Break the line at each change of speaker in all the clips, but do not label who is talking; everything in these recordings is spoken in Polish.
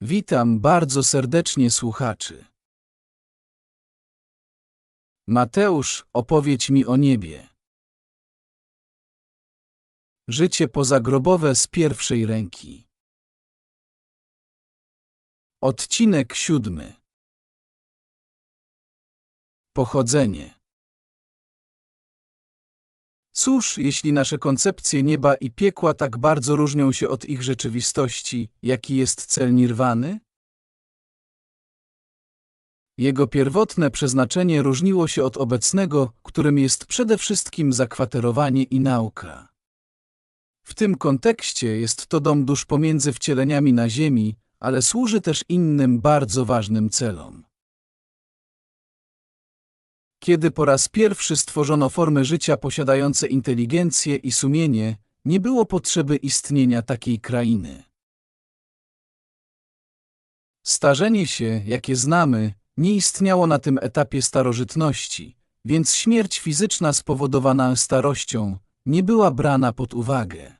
Witam bardzo serdecznie słuchaczy. Mateusz, opowiedz mi o niebie. Życie pozagrobowe z pierwszej ręki. Odcinek siódmy. Pochodzenie. Cóż, jeśli nasze koncepcje nieba i piekła tak bardzo różnią się od ich rzeczywistości, jaki jest cel nirwany? Jego pierwotne przeznaczenie różniło się od obecnego, którym jest przede wszystkim zakwaterowanie i nauka. W tym kontekście jest to dom dusz pomiędzy wcieleniami na ziemi, ale służy też innym bardzo ważnym celom. Kiedy po raz pierwszy stworzono formy życia posiadające inteligencję i sumienie, nie było potrzeby istnienia takiej krainy. Starzenie się, jakie znamy, nie istniało na tym etapie starożytności, więc śmierć fizyczna spowodowana starością nie była brana pod uwagę.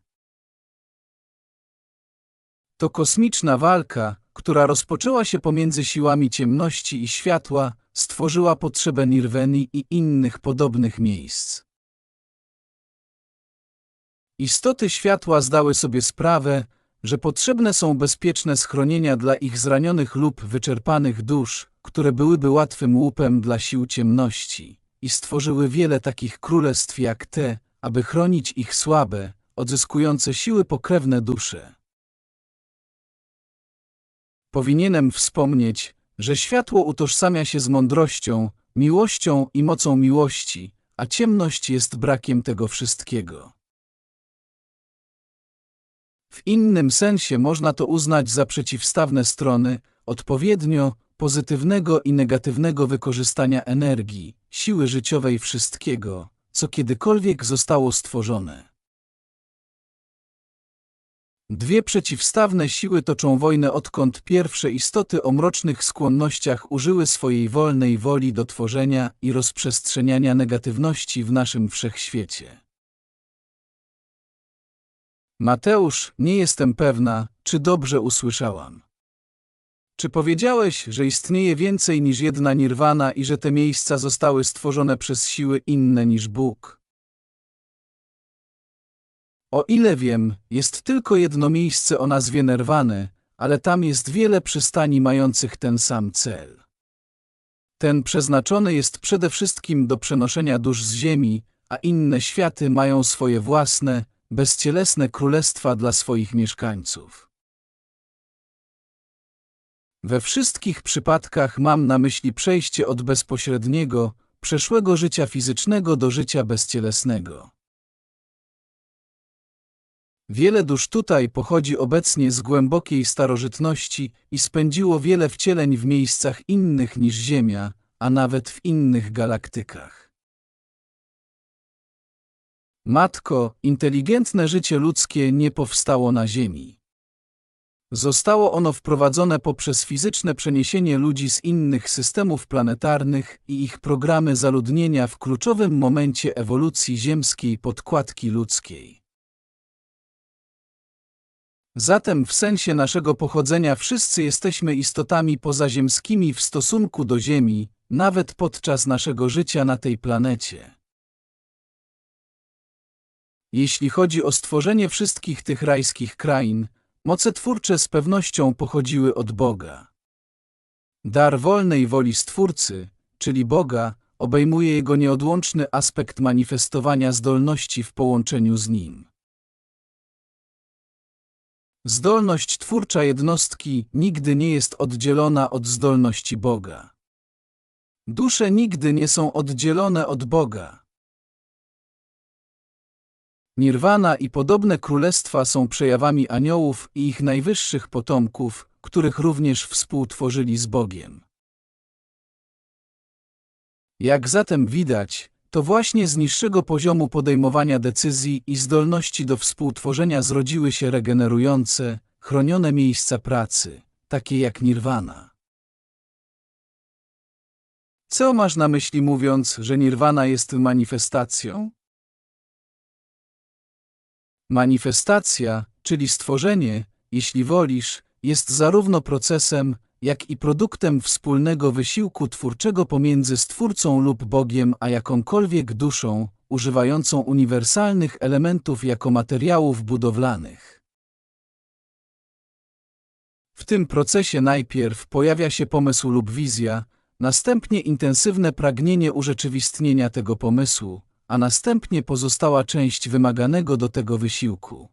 To kosmiczna walka, która rozpoczęła się pomiędzy siłami ciemności i światła, stworzyła potrzebę Nirweny i innych podobnych miejsc. Istoty światła zdały sobie sprawę, że potrzebne są bezpieczne schronienia dla ich zranionych lub wyczerpanych dusz, które byłyby łatwym łupem dla sił ciemności, i stworzyły wiele takich królestw jak te, aby chronić ich słabe, odzyskujące siły pokrewne dusze. Powinienem wspomnieć, że światło utożsamia się z mądrością, miłością i mocą miłości, a ciemność jest brakiem tego wszystkiego. W innym sensie można to uznać za przeciwstawne strony, odpowiednio pozytywnego i negatywnego wykorzystania energii, siły życiowej wszystkiego, co kiedykolwiek zostało stworzone. Dwie przeciwstawne siły toczą wojnę odkąd pierwsze istoty o mrocznych skłonnościach użyły swojej wolnej woli do tworzenia i rozprzestrzeniania negatywności w naszym wszechświecie. Mateusz, nie jestem pewna, czy dobrze usłyszałam. Czy powiedziałeś, że istnieje więcej niż jedna nirwana i że te miejsca zostały stworzone przez siły inne niż Bóg? O ile wiem, jest tylko jedno miejsce o nazwie Nerwany, ale tam jest wiele przystani mających ten sam cel. Ten przeznaczony jest przede wszystkim do przenoszenia dusz z ziemi, a inne światy mają swoje własne, bezcielesne królestwa dla swoich mieszkańców. We wszystkich przypadkach mam na myśli przejście od bezpośredniego, przeszłego życia fizycznego do życia bezcielesnego. Wiele dusz tutaj pochodzi obecnie z głębokiej starożytności i spędziło wiele wcieleń w miejscach innych niż Ziemia, a nawet w innych galaktykach. Matko, inteligentne życie ludzkie nie powstało na Ziemi. Zostało ono wprowadzone poprzez fizyczne przeniesienie ludzi z innych systemów planetarnych i ich programy zaludnienia w kluczowym momencie ewolucji ziemskiej podkładki ludzkiej. Zatem w sensie naszego pochodzenia wszyscy jesteśmy istotami pozaziemskimi w stosunku do Ziemi, nawet podczas naszego życia na tej planecie. Jeśli chodzi o stworzenie wszystkich tych rajskich krain, moce twórcze z pewnością pochodziły od Boga. Dar wolnej woli Stwórcy, czyli Boga, obejmuje jego nieodłączny aspekt manifestowania zdolności w połączeniu z Nim. Zdolność twórcza jednostki nigdy nie jest oddzielona od zdolności Boga. Dusze nigdy nie są oddzielone od Boga. Nirwana i podobne królestwa są przejawami aniołów i ich najwyższych potomków, których również współtworzyli z Bogiem. Jak zatem widać, to właśnie z niższego poziomu podejmowania decyzji i zdolności do współtworzenia zrodziły się regenerujące, chronione miejsca pracy, takie jak nirwana. Co masz na myśli mówiąc, że nirwana jest manifestacją? Manifestacja, czyli stworzenie, jeśli wolisz, jest zarówno procesem, jak i produktem wspólnego wysiłku twórczego pomiędzy Stwórcą lub Bogiem a jakąkolwiek duszą, używającą uniwersalnych elementów jako materiałów budowlanych. W tym procesie najpierw pojawia się pomysł lub wizja, następnie intensywne pragnienie urzeczywistnienia tego pomysłu, a następnie pozostała część wymaganego do tego wysiłku.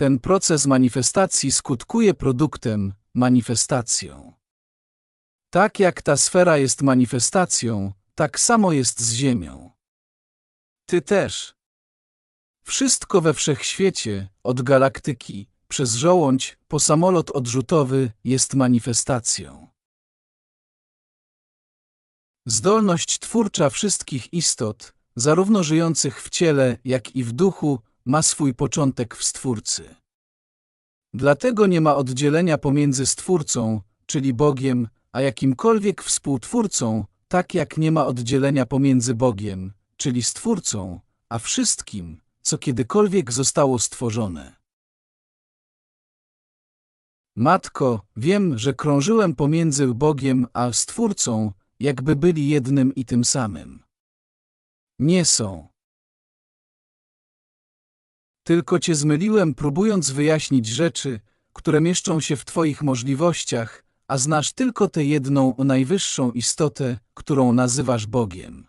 Ten proces manifestacji skutkuje produktem, manifestacją. Tak jak ta sfera jest manifestacją, tak samo jest z Ziemią. Ty też. Wszystko we wszechświecie, od galaktyki, przez żołądź, po samolot odrzutowy, jest manifestacją. Zdolność twórcza wszystkich istot, zarówno żyjących w ciele, jak i w duchu, ma swój początek w Stwórcy. Dlatego nie ma oddzielenia pomiędzy Stwórcą, czyli Bogiem, a jakimkolwiek współtwórcą, tak jak nie ma oddzielenia pomiędzy Bogiem, czyli Stwórcą, a wszystkim, co kiedykolwiek zostało stworzone. Matko, wiem, że krążyłem pomiędzy Bogiem a Stwórcą, jakby byli jednym i tym samym. Nie są. Tylko cię zmyliłem, próbując wyjaśnić rzeczy, które mieszczą się w twoich możliwościach, a znasz tylko tę jedną najwyższą istotę, którą nazywasz Bogiem.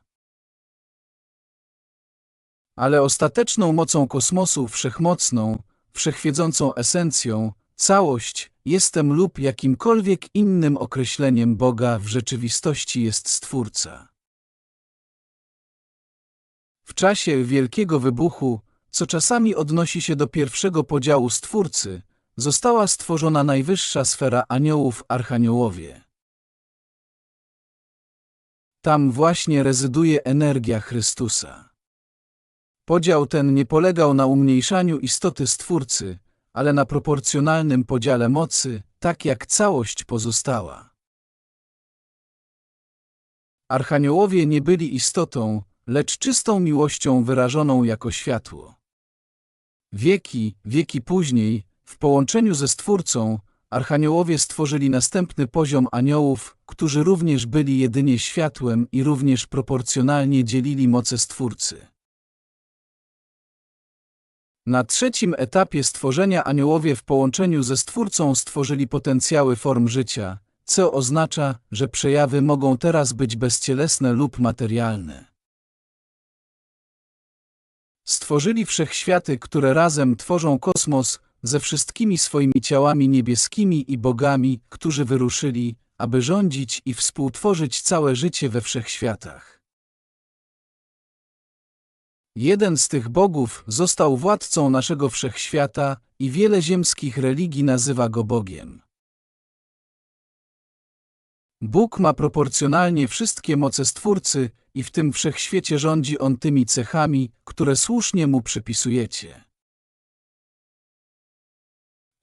Ale ostateczną mocą kosmosu, wszechmocną, wszechwiedzącą esencją, całość, jestem lub jakimkolwiek innym określeniem Boga w rzeczywistości jest Stwórca. W czasie Wielkiego Wybuchu, co czasami odnosi się do pierwszego podziału Stwórcy, została stworzona najwyższa sfera aniołów Archaniołowie. Tam właśnie rezyduje energia Chrystusa. Podział ten nie polegał na umniejszaniu istoty Stwórcy, ale na proporcjonalnym podziale mocy, tak jak całość pozostała. Archaniołowie nie byli istotą, lecz czystą miłością wyrażoną jako światło. Wieki, wieki później, w połączeniu ze Stwórcą, archaniołowie stworzyli następny poziom aniołów, którzy również byli jedynie światłem i również proporcjonalnie dzielili moce Stwórcy. Na trzecim etapie stworzenia aniołowie w połączeniu ze Stwórcą stworzyli potencjały form życia, co oznacza, że przejawy mogą teraz być bezcielesne lub materialne. Stworzyli wszechświaty, które razem tworzą kosmos ze wszystkimi swoimi ciałami niebieskimi i bogami, którzy wyruszyli, aby rządzić i współtworzyć całe życie we wszechświatach. Jeden z tych bogów został władcą naszego wszechświata i wiele ziemskich religii nazywa go Bogiem. Bóg ma proporcjonalnie wszystkie moce Stwórcy i w tym wszechświecie rządzi On tymi cechami, które słusznie Mu przypisujecie.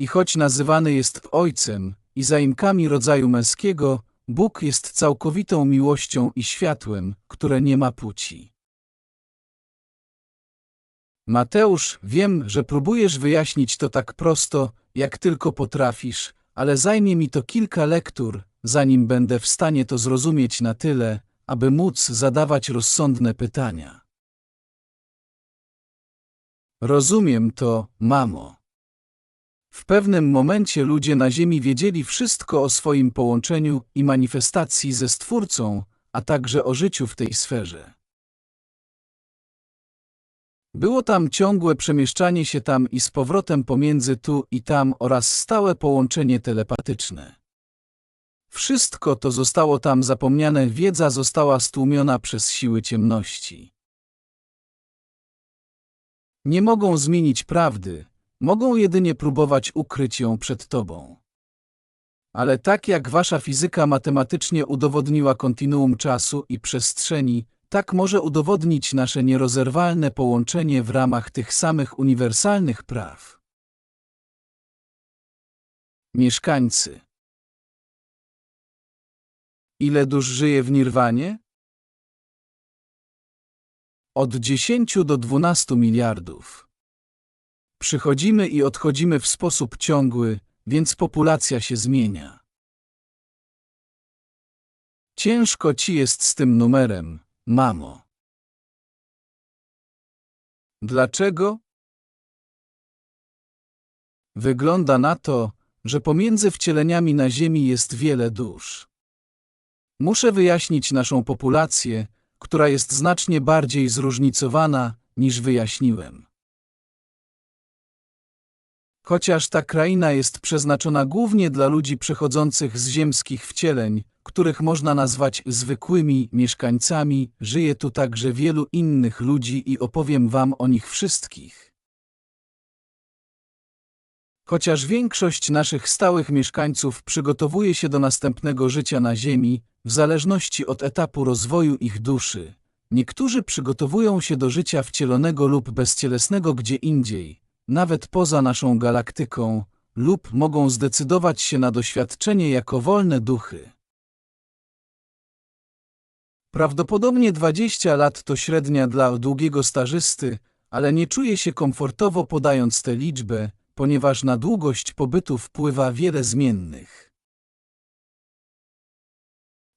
I choć nazywany jest Ojcem i zaimkami rodzaju męskiego, Bóg jest całkowitą miłością i światłem, które nie ma płci. Mateusz, wiem, że próbujesz wyjaśnić to tak prosto, jak tylko potrafisz, ale zajmie mi to kilka lektur, zanim będę w stanie to zrozumieć na tyle, aby móc zadawać rozsądne pytania. Rozumiem to, mamo. W pewnym momencie ludzie na Ziemi wiedzieli wszystko o swoim połączeniu i manifestacji ze Stwórcą, a także o życiu w tej sferze. Było tam ciągłe przemieszczanie się tam i z powrotem pomiędzy tu i tam oraz stałe połączenie telepatyczne. Wszystko to zostało tam zapomniane, wiedza została stłumiona przez siły ciemności. Nie mogą zmienić prawdy, mogą jedynie próbować ukryć ją przed tobą. Ale tak jak wasza fizyka matematycznie udowodniła kontinuum czasu i przestrzeni, tak może udowodnić nasze nierozerwalne połączenie w ramach tych samych uniwersalnych praw. Mieszkańcy Ile dusz żyje w nirwanie? Od 10 do 12 miliardów. Przychodzimy i odchodzimy w sposób ciągły, więc populacja się zmienia. Ciężko ci jest z tym numerem, mamo. Dlaczego? Wygląda na to, że pomiędzy wcieleniami na Ziemi jest wiele dusz. Muszę wyjaśnić naszą populację, która jest znacznie bardziej zróżnicowana, niż wyjaśniłem. Chociaż ta kraina jest przeznaczona głównie dla ludzi przechodzących z ziemskich wcieleń, których można nazwać zwykłymi mieszkańcami, żyje tu także wielu innych ludzi i opowiem wam o nich wszystkich. Chociaż większość naszych stałych mieszkańców przygotowuje się do następnego życia na Ziemi, w zależności od etapu rozwoju ich duszy, niektórzy przygotowują się do życia wcielonego lub bezcielesnego gdzie indziej, nawet poza naszą galaktyką, lub mogą zdecydować się na doświadczenie jako wolne duchy. Prawdopodobnie 20 lat to średnia dla długiego stażysty, ale nie czuję się komfortowo podając tę liczbę, ponieważ na długość pobytu wpływa wiele zmiennych.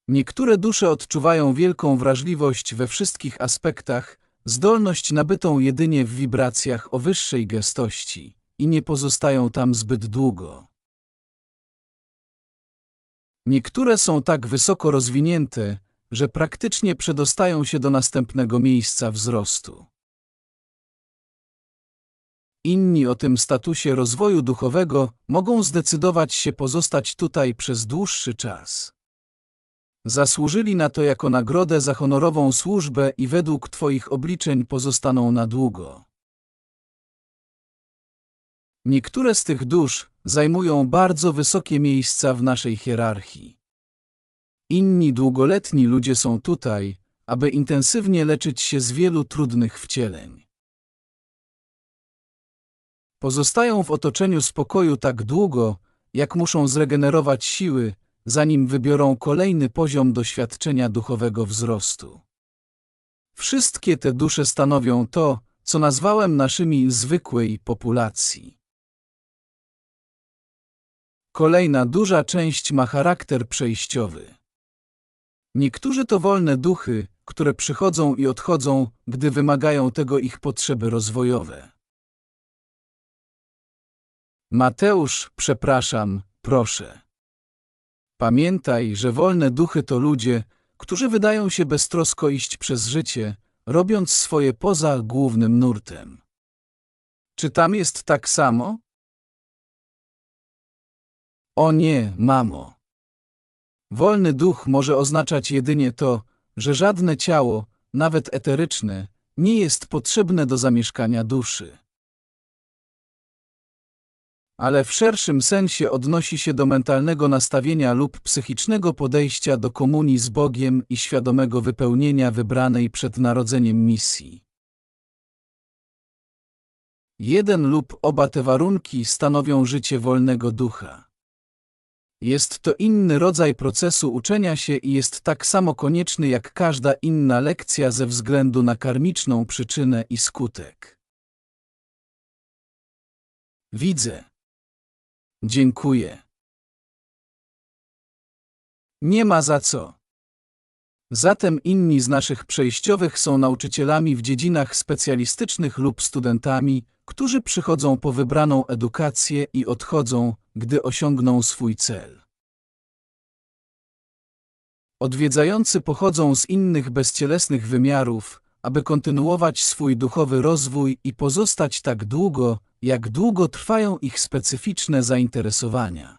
Niektóre dusze odczuwają wielką wrażliwość we wszystkich aspektach, zdolność nabytą jedynie w wibracjach o wyższej gestości i nie pozostają tam zbyt długo. Niektóre są tak wysoko rozwinięte, że praktycznie przedostają się do następnego miejsca wzrostu. Inni o tym statusie rozwoju duchowego mogą zdecydować się pozostać tutaj przez dłuższy czas. Zasłużyli na to jako nagrodę za honorową służbę i według Twoich obliczeń pozostaną na długo. Niektóre z tych dusz zajmują bardzo wysokie miejsca w naszej hierarchii. Inni długoletni ludzie są tutaj, aby intensywnie leczyć się z wielu trudnych wcieleń. Pozostają w otoczeniu spokoju tak długo, jak muszą zregenerować siły, zanim wybiorą kolejny poziom doświadczenia duchowego wzrostu. Wszystkie te dusze stanowią to, co nazwałem naszymi zwykłej populacji. Kolejna duża część ma charakter przejściowy. Niektórzy to wolne duchy, które przychodzą i odchodzą, gdy wymagają tego ich potrzeby rozwojowe. Mateusz, przepraszam, proszę. Pamiętaj, że wolne duchy to ludzie, którzy wydają się beztrosko iść przez życie, robiąc swoje poza głównym nurtem. Czy tam jest tak samo? O nie, mamo. Wolny duch może oznaczać jedynie to, że żadne ciało, nawet eteryczne, nie jest potrzebne do zamieszkania duszy. Ale w szerszym sensie odnosi się do mentalnego nastawienia lub psychicznego podejścia do komunii z Bogiem i świadomego wypełnienia wybranej przed narodzeniem misji. Jeden lub oba te warunki stanowią życie wolnego ducha. Jest to inny rodzaj procesu uczenia się i jest tak samo konieczny jak każda inna lekcja ze względu na karmiczną przyczynę i skutek. Widzę. Dziękuję. Nie ma za co. Zatem inni z naszych przejściowych są nauczycielami w dziedzinach specjalistycznych lub studentami, którzy przychodzą po wybraną edukację i odchodzą, gdy osiągną swój cel. Odwiedzający pochodzą z innych bezcielesnych wymiarów, aby kontynuować swój duchowy rozwój i pozostać tak długo, jak długo trwają ich specyficzne zainteresowania.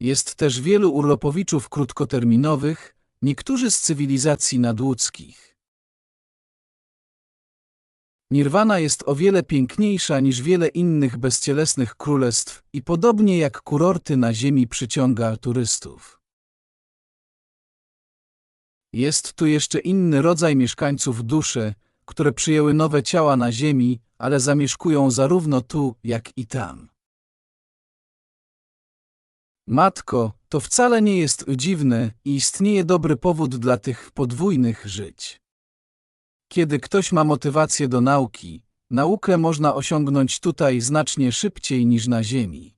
Jest też wielu urlopowiczów krótkoterminowych, niektórzy z cywilizacji nadludzkich. Nirwana jest o wiele piękniejsza niż wiele innych bezcielesnych królestw i podobnie jak kurorty na ziemi przyciąga turystów. Jest tu jeszcze inny rodzaj mieszkańców duszy, które przyjęły nowe ciała na ziemi, ale zamieszkują zarówno tu, jak i tam. Matko, to wcale nie jest dziwne i istnieje dobry powód dla tych podwójnych żyć. Kiedy ktoś ma motywację do nauki, naukę można osiągnąć tutaj znacznie szybciej niż na Ziemi.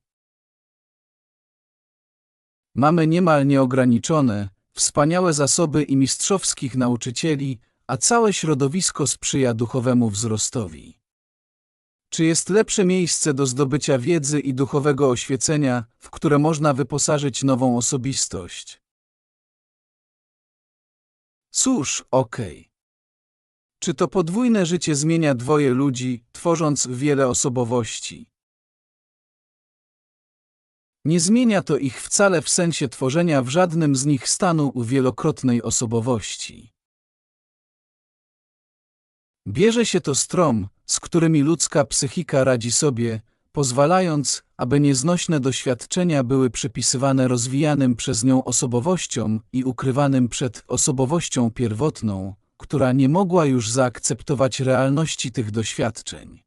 Mamy niemal nieograniczone, wspaniałe zasoby i mistrzowskich nauczycieli, a całe środowisko sprzyja duchowemu wzrostowi. Czy jest lepsze miejsce do zdobycia wiedzy i duchowego oświecenia, w które można wyposażyć nową osobistość? Cóż, okej. Czy to podwójne życie zmienia dwoje ludzi, tworząc wiele osobowości? Nie zmienia to ich wcale w sensie tworzenia w żadnym z nich stanu wielokrotnej osobowości. Bierze się to strom, z którymi ludzka psychika radzi sobie, pozwalając, aby nieznośne doświadczenia były przypisywane rozwijanym przez nią osobowościom i ukrywanym przed osobowością pierwotną, która nie mogła już zaakceptować realności tych doświadczeń.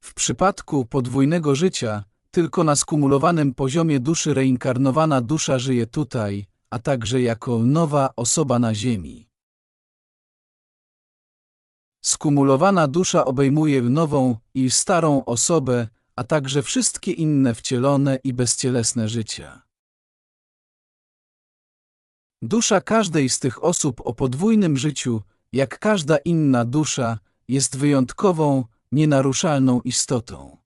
W przypadku podwójnego życia, tylko na skumulowanym poziomie duszy reinkarnowana dusza żyje tutaj, a także jako nowa osoba na Ziemi. Skumulowana dusza obejmuje nową i starą osobę, a także wszystkie inne wcielone i bezcielesne życia. Dusza każdej z tych osób o podwójnym życiu, jak każda inna dusza, jest wyjątkową, nienaruszalną istotą.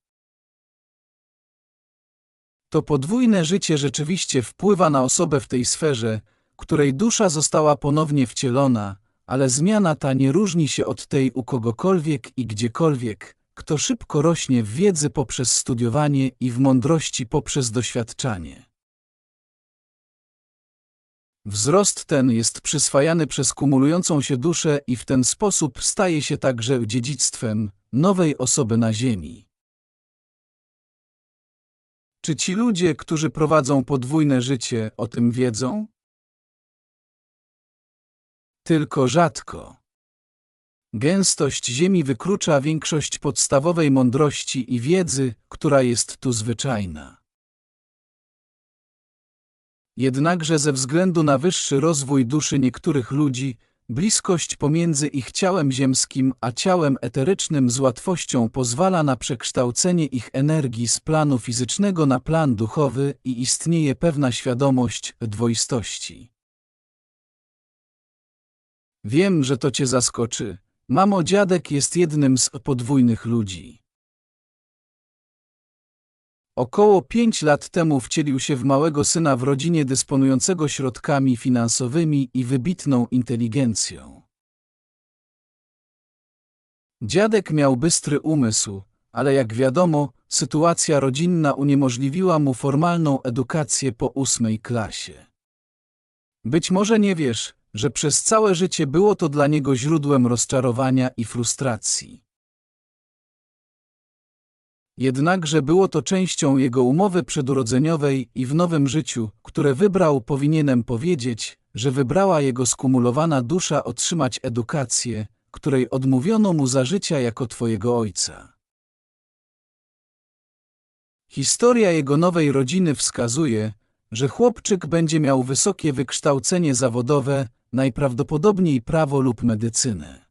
To podwójne życie rzeczywiście wpływa na osobę w tej sferze, której dusza została ponownie wcielona, ale zmiana ta nie różni się od tej u kogokolwiek i gdziekolwiek, kto szybko rośnie w wiedzy poprzez studiowanie i w mądrości poprzez doświadczanie. Wzrost ten jest przyswajany przez kumulującą się duszę i w ten sposób staje się także dziedzictwem nowej osoby na Ziemi. Czy ci ludzie, którzy prowadzą podwójne życie, o tym wiedzą? Tylko rzadko. Gęstość Ziemi wyklucza większość podstawowej mądrości i wiedzy, która jest tu zwyczajna. Jednakże ze względu na wyższy rozwój duszy niektórych ludzi, bliskość pomiędzy ich ciałem ziemskim a ciałem eterycznym z łatwością pozwala na przekształcenie ich energii z planu fizycznego na plan duchowy i istnieje pewna świadomość dwoistości. Wiem, że to cię zaskoczy. Mamo, dziadek jest jednym z podwójnych ludzi. Około pięć lat temu wcielił się w małego syna w rodzinie dysponującego środkami finansowymi i wybitną inteligencją. Dziadek miał bystry umysł, ale jak wiadomo, sytuacja rodzinna uniemożliwiła mu formalną edukację po ósmej klasie. Być może nie wiesz, że przez całe życie było to dla niego źródłem rozczarowania i frustracji. Jednakże było to częścią jego umowy przedurodzeniowej i w nowym życiu, które wybrał, powinienem powiedzieć, że wybrała jego skumulowana dusza otrzymać edukację, której odmówiono mu za życia jako twojego ojca. Historia jego nowej rodziny wskazuje, że chłopczyk będzie miał wysokie wykształcenie zawodowe, najprawdopodobniej prawo lub medycynę.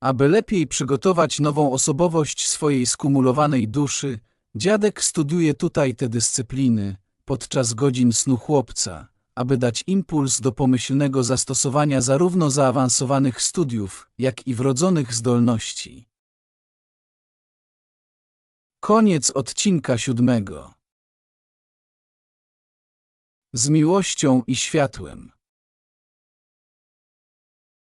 Aby lepiej przygotować nową osobowość swojej skumulowanej duszy, dziadek studiuje tutaj te dyscypliny podczas godzin snu chłopca, aby dać impuls do pomyślnego zastosowania zarówno zaawansowanych studiów, jak i wrodzonych zdolności. Koniec odcinka siódmego. Z miłością i światłem.